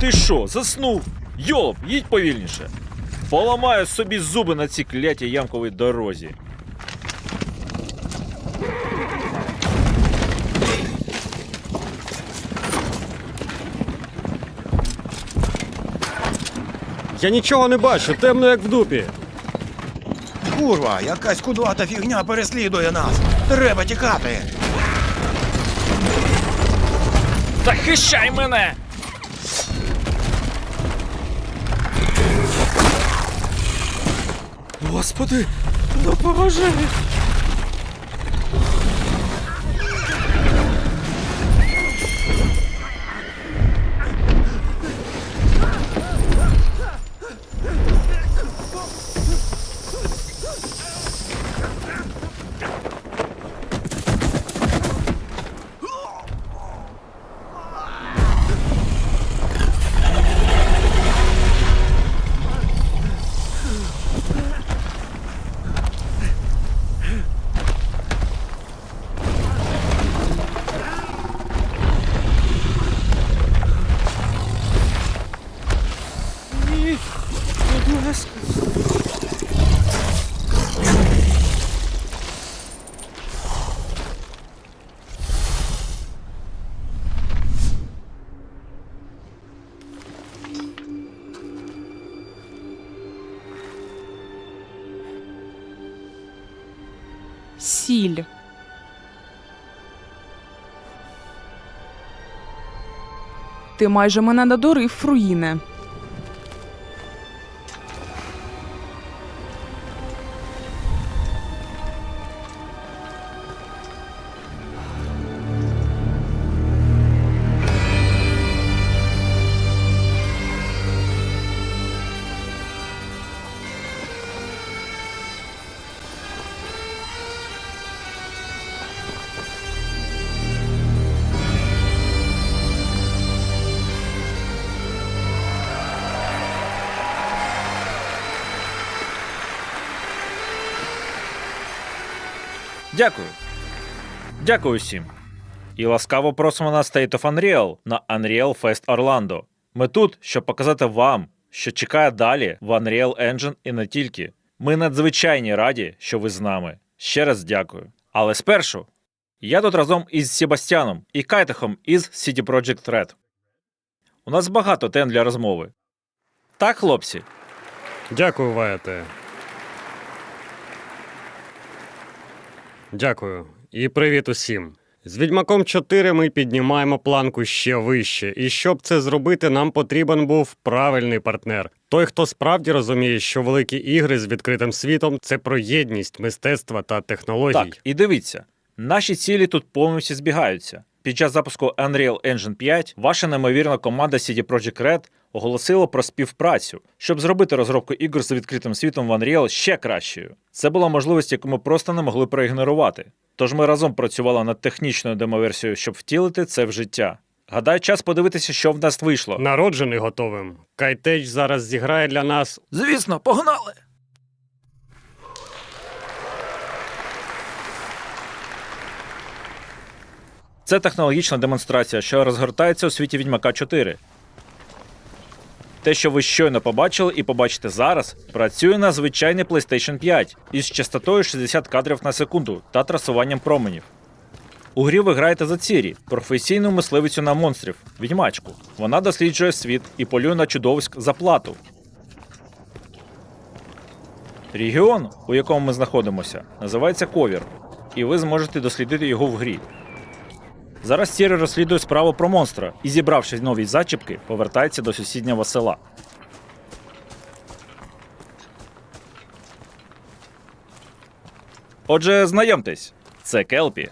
Ти що, заснув? Йолоп, їдь повільніше. Поламаю собі зуби на цій клятій ямковій дорозі. Я нічого не бачу, темно як в дупі. Курва, якась кудлата фігня переслідує нас. Треба тікати. Захищай мене! Господи, допоможи! Сіль. Ти майже мене надурив, Фруїне. Дякую. Дякую всім. І ласкаво просимо на State of Unreal на Unreal Fest Orlando. Ми тут, щоб показати вам, що чекає далі в Unreal Engine і не тільки. Ми надзвичайні раді, що ви з нами. Ще раз дякую. Але спершу я тут разом із Себастьяном і Кайтехом із CD Projekt Red. У нас багато тем для розмови. Так, хлопці? Дякую, Ваєте. Дякую. І привіт усім. З Відьмаком 4 ми піднімаємо планку ще вище, і щоб це зробити, нам потрібен був правильний партнер. Той, хто справді розуміє, що великі ігри з відкритим світом це про єдність мистецтва та технологій. Так, і дивіться, наші цілі тут повністю збігаються. Під час запуску Unreal Engine 5 ваша неймовірна команда CD Projekt Red оголосила про співпрацю, щоб зробити розробку ігор з відкритим світом в Unreal ще кращою. Це була можливість, яку ми просто не могли проігнорувати. Тож ми разом працювали над технічною демоверсією, щоб втілити це в життя. Гадаю, час подивитися, що в нас вийшло. Народжений готовим. Кайтеч зараз зіграє для нас Звісно, погнали! Це технологічна демонстрація, що розгортається у світі Відьмака 4. Те, що ви щойно побачили і побачите зараз, працює на звичайний PlayStation 5 із частотою 60 кадрів на секунду та трасуванням променів. У грі ви граєте за Цірі, професійну мисливицю на монстрів, відьмачку. Вона досліджує світ і полює на чудовиськ за плату. Регіон, у якому ми знаходимося, називається Ковір, і ви зможете дослідити його в грі. Зараз Сірі розслідує справу про монстра і, зібравши нові зачіпки, повертається до сусіднього села. Отже, знайомтесь, це Келпі.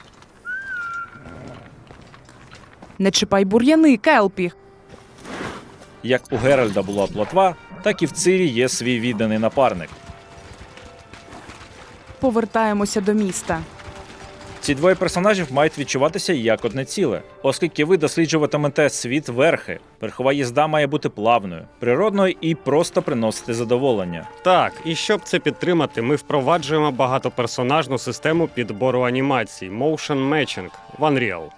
Не чіпай бур'яни, Келпі. Як у Геральда була плотва, так і в Цирі є свій відданий напарник. Повертаємося до міста. Ці двоє персонажів мають відчуватися як одне ціле, оскільки ви досліджуватимете світ верхи. Верхова їзда має бути плавною, природною і просто приносити задоволення. Так, і щоб це підтримати, ми впроваджуємо багатоперсонажну систему підбору анімацій Motion Matching в Unreal.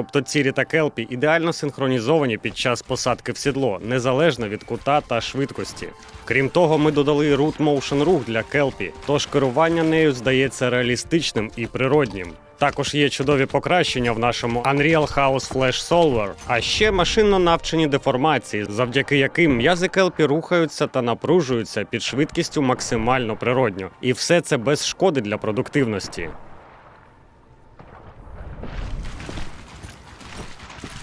Тобто Цірі та Келпі ідеально синхронізовані під час посадки в сідло, незалежно від кута та швидкості. Крім того, ми додали Root Motion рух для Келпі, тож керування нею здається реалістичним і природнім. Також є чудові покращення в нашому Unreal House Flash Solver, а ще машинно навчені деформації, завдяки яким м'язи Келпі рухаються та напружуються під швидкістю максимально природньо. І все це без шкоди для продуктивності.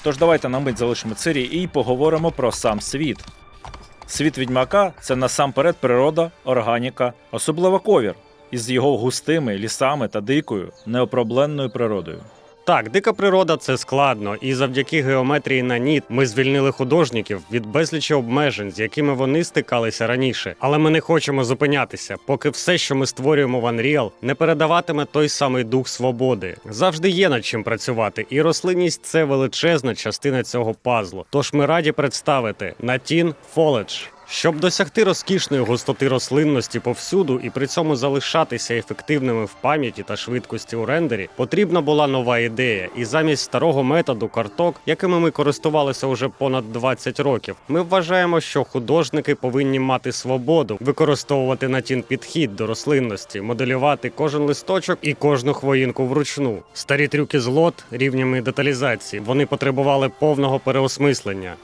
Тож давайте на мить залишимо Цирі і поговоримо про сам світ. Світ відьмака це насамперед природа, органіка, особливо ковір, із його густими лісами та дикою, неопробленною природою. Так, дика природа це складно, і завдяки геометрії на ніт ми звільнили художників від безлічі обмежень, з якими вони стикалися раніше. Але ми не хочемо зупинятися, поки все, що ми створюємо в Unreal, не передаватиме той самий дух свободи. Завжди є над чим працювати, і рослинність це величезна частина цього пазлу. Тож ми раді представити Натін Foliage. Щоб досягти розкішної густоти рослинності повсюду і при цьому залишатися ефективними в пам'яті та швидкості у рендері, потрібна була нова ідея. І замість старого методу карток, якими ми користувалися уже понад 20 років, ми вважаємо, що художники повинні мати свободу використовувати натін підхід до рослинності, моделювати кожен листочок і кожну хвоїнку вручну. Старі трюки з лот рівнями деталізації вони потребували повного переосмислення.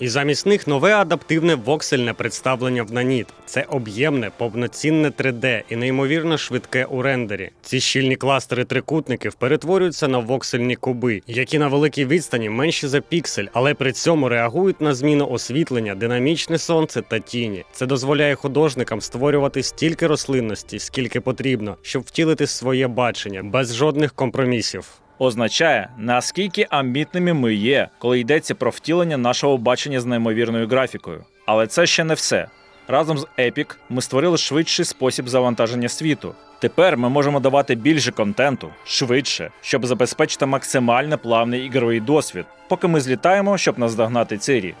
І замість них нове адаптивне воксельне представлення в наніт. Це об'ємне, повноцінне 3D і неймовірно швидке у рендері. Ці щільні кластери трикутників перетворюються на воксельні куби, які на великій відстані менші за піксель, але при цьому реагують на зміну освітлення, динамічне сонце та тіні. Це дозволяє художникам створювати стільки рослинності, скільки потрібно, щоб втілити своє бачення без жодних компромісів. Означає, наскільки амбітними ми є, коли йдеться про втілення нашого бачення з неймовірною графікою. Але це ще не все. Разом з Epic ми створили швидший спосіб завантаження світу. Тепер ми можемо давати більше контенту швидше, щоб забезпечити максимально плавний ігровий досвід, поки ми злітаємо, щоб наздогнати Цирі.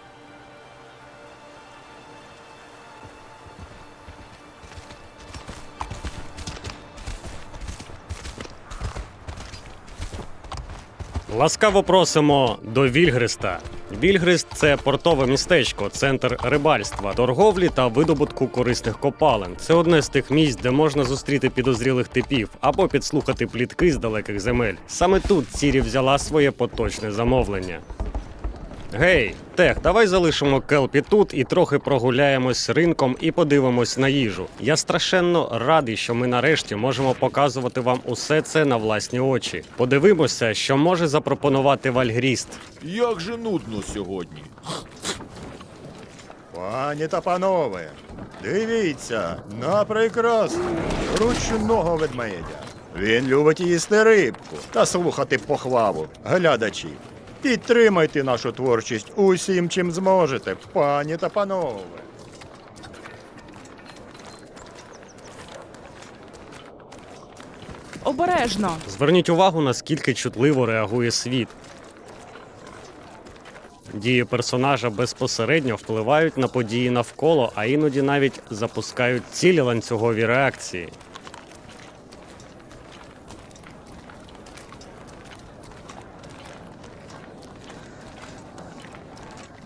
Ласкаво просимо до Вільгриста. Вільгрист це портове містечко, центр рибальства, торговлі та видобутку корисних копалин. Це одне з тих місць, де можна зустріти підозрілих типів або підслухати плітки з далеких земель. Саме тут Цірі взяла своє поточне замовлення. Гей, Тех, давай залишимо Келпі тут і трохи прогуляємось ринком і подивимось на їжу. Я страшенно радий, що ми нарешті можемо показувати вам усе це на власні очі. Подивимося, що може запропонувати Вальгріст. Як же нудно сьогодні. Пані та панове, дивіться на прекрасну ручного ведмедя. Він любить їсти рибку та слухати похвалу. Глядачі, підтримайте нашу творчість усім, чим зможете, пані та панове. Обережно. Зверніть увагу, наскільки чутливо реагує світ. Дії персонажа безпосередньо впливають на події навколо, а іноді навіть запускають цілі ланцюгові реакції.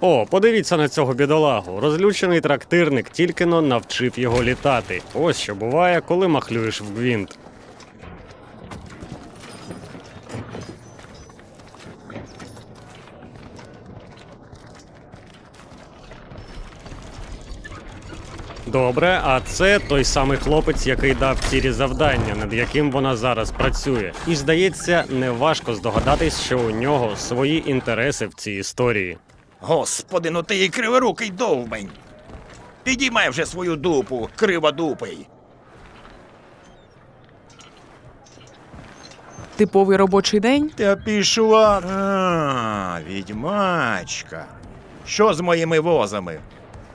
О, подивіться на цього бідолагу. Розлючений трактирник тільки но навчив його літати. Ось що буває, коли махлюєш в гвинт. Добре, а це той самий хлопець, який дав Тірі завдання, над яким вона зараз працює. І здається, неважко здогадатись, що у нього свої інтереси в цій історії. Господи, ну ти і криворукий довбень. Підіймай вже свою дупу, криводупий. Типовий робочий день. Та пішла. А, відьмачка. Що з моїми возами?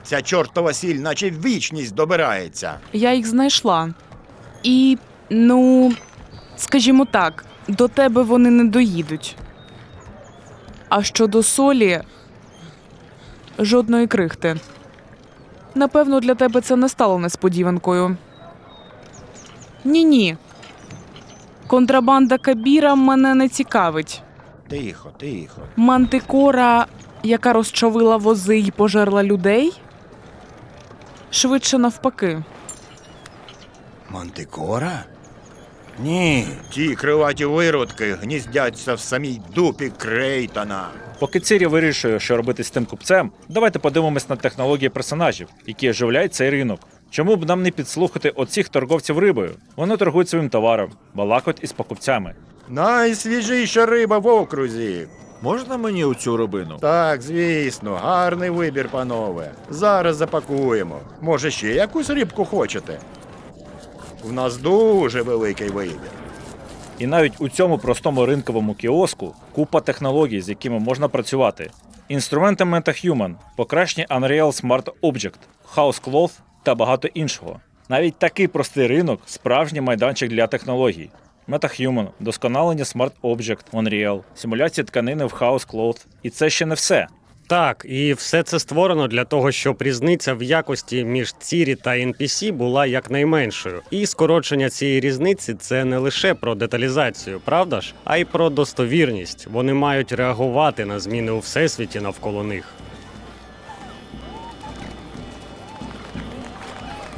Ця чортова сіль, наче в вічність добирається. Я їх знайшла. І, ну, скажімо так, до тебе вони не доїдуть. А щодо солі, жодної крихти. Напевно, для тебе це не стало несподіванкою. Ні-ні. Контрабанда Кабіра мене не цікавить. тихо, тихо. Мантикора, яка розчавила вози й пожерла людей? Швидше навпаки. Мантикора? Ні, ті криваті виродки гніздяться в самій дупі Крейтона. Поки Цірі вирішує, що робити з тим купцем, давайте подивимось на технології персонажів, які оживляють цей ринок. Чому б нам не підслухати оцих торговців рибою? Вони торгують своїм товаром, балакають із покупцями. Найсвіжіша риба в окрузі. Можна мені оцю рибину? Так, звісно, гарний вибір, панове. Зараз запакуємо. Може, ще якусь рибку хочете? У нас дуже великий вибір. І навіть у цьому простому ринковому кіоску купа технологій, з якими можна працювати. Інструменти MetaHuman, покращені Unreal Smart Object, House Cloth та багато іншого. Навіть такий простий ринок справжній майданчик для технологій. MetaHuman, досконалення Smart Object, Unreal, симуляція тканини в House Cloth. І це ще не все. Так, і все це створено для того, щоб різниця в якості між Цірі та NPC була якнайменшою. І скорочення цієї різниці це не лише про деталізацію, правда ж, а й про достовірність. Вони мають реагувати на зміни у всесвіті навколо них.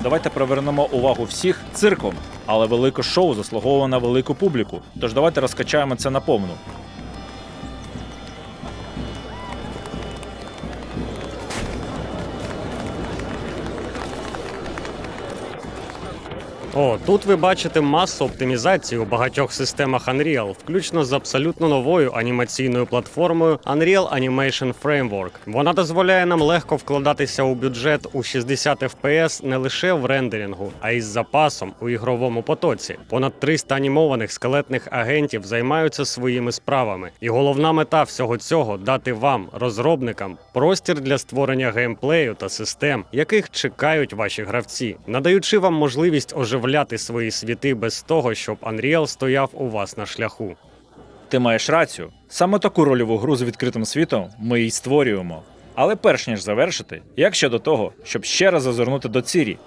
Давайте привернемо увагу всіх цирком, але велике шоу заслуговує на велику публіку. Тож давайте розкачаємо це наповну. О, тут ви бачите масу оптимізації у багатьох системах Unreal, включно з абсолютно новою анімаційною платформою Unreal Animation Framework. Вона дозволяє нам легко вкладатися у бюджет у 60 FPS не лише в рендерінгу, а й з запасом у ігровому потоці. Понад 300 анімованих скелетних агентів займаються своїми справами. І головна мета всього цього дати вам, розробникам, простір для створення геймплею та систем, яких чекають ваші гравці, надаючи вам можливість оживляти свої світи без того, щоб Unreal стояв у вас на шляху. Ти маєш рацію. Саме таку рольову гру з відкритим світом ми й створюємо. Але перш ніж завершити, як щодо того, щоб ще раз зазирнути до Цірі.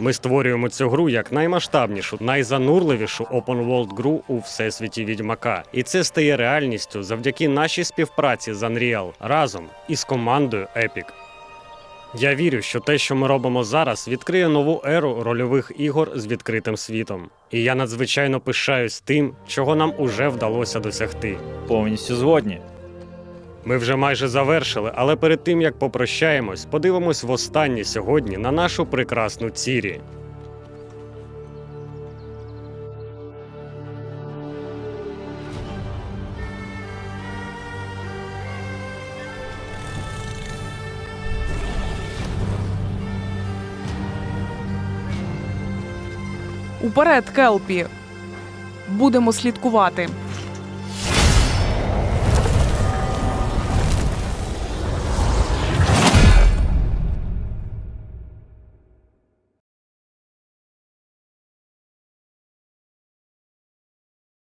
Ми створюємо цю гру як наймасштабнішу, найзанурливішу open-world гру у всесвіті відьмака. І це стає реальністю завдяки нашій співпраці з Unreal разом із командою Epic. Я вірю, що те, що ми робимо зараз, відкриє нову еру рольових ігор з відкритим світом. І я надзвичайно пишаюсь тим, чого нам уже вдалося досягти. Повністю згодні. Ми вже майже завершили, але перед тим як попрощаємось, подивимось востаннє сьогодні на нашу прекрасну Цірі. Уперед, Келпі. Будемо слідкувати.